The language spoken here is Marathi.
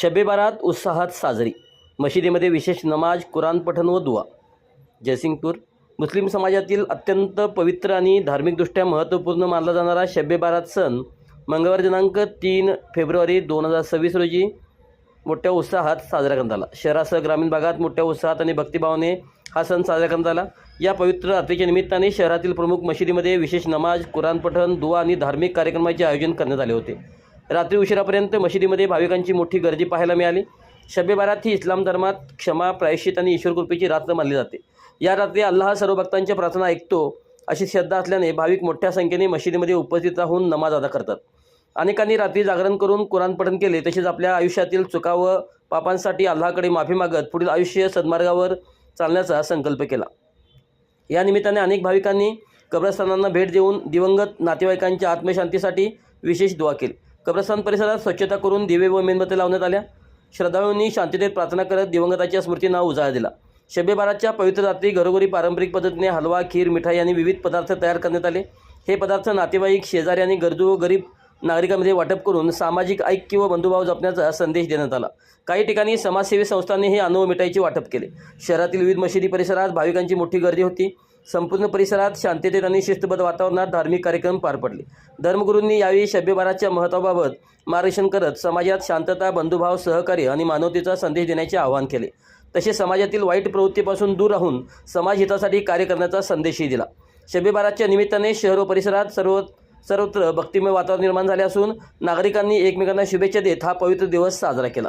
शबे बारात उत्साहात साजरी. मशिदीमध्ये विशेष नमाज कुराण पठण व दुआ. जयसिंगपूर मुस्लिम समाजातील अत्यंत पवित्र आणि धार्मिकदृष्ट्या महत्त्वपूर्ण मानला जाणारा शबे बारात सण मंगळवार दिनांक तीन फेब्रुवारी दोन हजार सव्वीस रोजी मोठ्या उत्साहात साजरा करण्यात आला. शहरासह ग्रामीण भागात मोठ्या उत्साहात आणि भक्तिभावाने हा सण साजरा करण्यात आला. या पवित्र रात्रीच्या निमित्ताने शहरातील प्रमुख मशिदीमध्ये विशेष नमाज कुराण पठण दुआ आणि धार्मिक कार्यक्रमाचे आयोजन करण्यात आले होते. रात्री उशिरापर्यंत मशिदीमध्ये भाविकांची मोठी गर्दी पाहायला मिळाली. शबे बारात ही इस्लाम धर्मात क्षमा प्रायश्चित आणि ईश्वरकृपेची रात्र मानली जाते. या रात्री अल्लाह सर्व भक्तांच्या प्रार्थना ऐकतो अशी श्रद्धा असल्याने भाविक मोठ्या संख्येने मशिदीमध्ये उपस्थित राहून नमाज अदा करतात. अनेकांनी रात्री जागरण करून कुराण पठण केले तसेच आपल्या आयुष्यातील चुका व पापांसाठी अल्लाकडे माफी मागत पुढील आयुष्य सद्मार्गावर चालण्याचा संकल्प केला. या निमित्ताने अनेक भाविकांनी कब्रस्थानांना भेट देऊन दिवंगत नातेवाईकांच्या आत्मशांतीसाठी विशेष दुवा केली. कब्रस्थान परिसरात स्वच्छता करून दिवे व मेणबत्त्या लावण्यात आल्या. श्रद्धाळूंनी शांततेत प्रार्थना करत दिवंगताच्या स्मृतींना उजाळा दिला. शबे बाराच्या पवित्र रात्री घरोघरी पारंपरिक पद्धतीने हलवा खीर मिठाई आणि विविध पदार्थ तयार करण्यात आले. हे पदार्थ नातेवाईक शेजारी आणि गरजू व गरीब नागरिकांमध्ये वाटप करून सामाजिक ऐक्य व बंधुभाव जपण्याचा संदेश देण्यात आला. काही ठिकाणी समाजसेवी संस्थांनी हे अनुभव मिठाईचे वाटप केले. शहरातील विविध मशिदी परिसरात भाविकांची मोठी गर्दी होती. संपूर्ण परिसरात शांततेत आणि शिस्तबद्ध वातावरणात धार्मिक कार्यक्रम पार पडले. धर्मगुरूंनी यावेळी शब्यभाराच्या महत्त्वाबाबत मार्गदर्शन करत समाजात शांतता बंधुभाव सहकार्य आणि मानवतेचा संदेश देण्याचे आवाहन केले. तसेच समाजातील वाईट प्रवृत्तीपासून दूर राहून समाजहितासाठी कार्य करण्याचा संदेशही दिला. शब्यभाराच्या निमित्ताने शहर व परिसरात सर्व सर्वत्र भक्तिमय वातावरण निर्माण झाले असून नागरिकांनी एकमेकांना शुभेच्छा देत हा पवित्र दिवस साजरा केला.